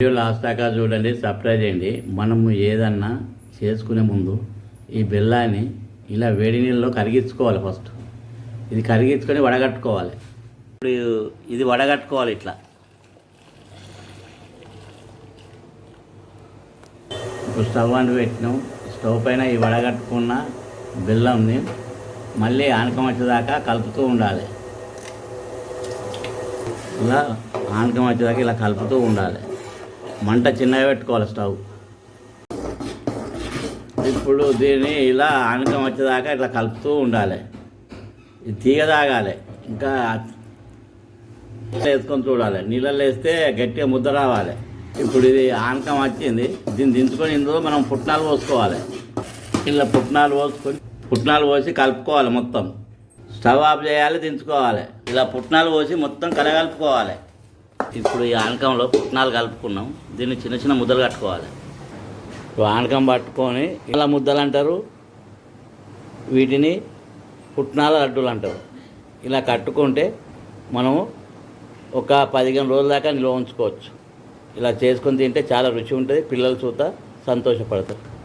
Video last దాకా చూడండి subscribe చేయండి. మనము ఏదన్నా చేసుకునే ముందు ఈ బెల్లాన్ని ఇలా వేడి నీళ్ళలో కరిగించుకోవాలి ఫస్ట్ ఇది కరిగించుకొని వడగట్టుకోవాలి. ఇప్పుడు ఇది వడగట్టుకోవాలి ఇట్లా. ఇప్పుడు స్టవ్ అంటు పెట్టినాం. స్టవ్ పైన ఈ వడగట్టుకున్న బెల్లంని మళ్ళీ ఆనకం వచ్చేదాకా కలుపుతూ ఉండాలి. ఇలా ఆనకం వచ్చేదాకా ఇలా కలుపుతూ ఉండాలి. మంట చిన్నగా పెట్టుకోవాలి స్టవ్. ఇప్పుడు దీన్ని ఇలా ఆనకం వచ్చేదాకా ఇట్లా కలుపుతూ ఉండాలి. ఇది తీగ తాగాలి. ఇంకా వేసుకొని చూడాలి. నీళ్ళల్లో వేస్తే గట్టిగా ముద్ద రావాలి. ఇప్పుడు ఇది ఆనకం వచ్చింది. దీన్ని దించుకొని ఇందులో మనం పుట్నాలు పోసుకోవాలి. ఇలా పుట్నాలు పోసుకొని పుట్నాలు పోసి కలుపుకోవాలి మొత్తం. స్టవ్ ఆఫ్ చేయాలి దించుకోవాలి. ఇలా పుట్నాలు పోసి మొత్తం కలగలుపుకోవాలి ఇప్పుడు ఈ ఆనకంలో పుట్నాలు కలుపుకున్నాం. దీన్ని చిన్న చిన్న ముద్దలు కట్టుకోవాలి. ఇప్పుడు ఆనకం పట్టుకొని ఇలా ముద్దలు అంటారు. వీటిని పుట్నాల లడ్డూలు అంటారు. ఇలా కట్టుకుంటే మనము ఒక పదిహేను రోజుల దాకా నిల్వ ఉంచుకోవచ్చు. ఇలా చేసుకొని తింటే చాలా రుచి ఉంటుంది పిల్లలు చూత సంతోషపడతారు.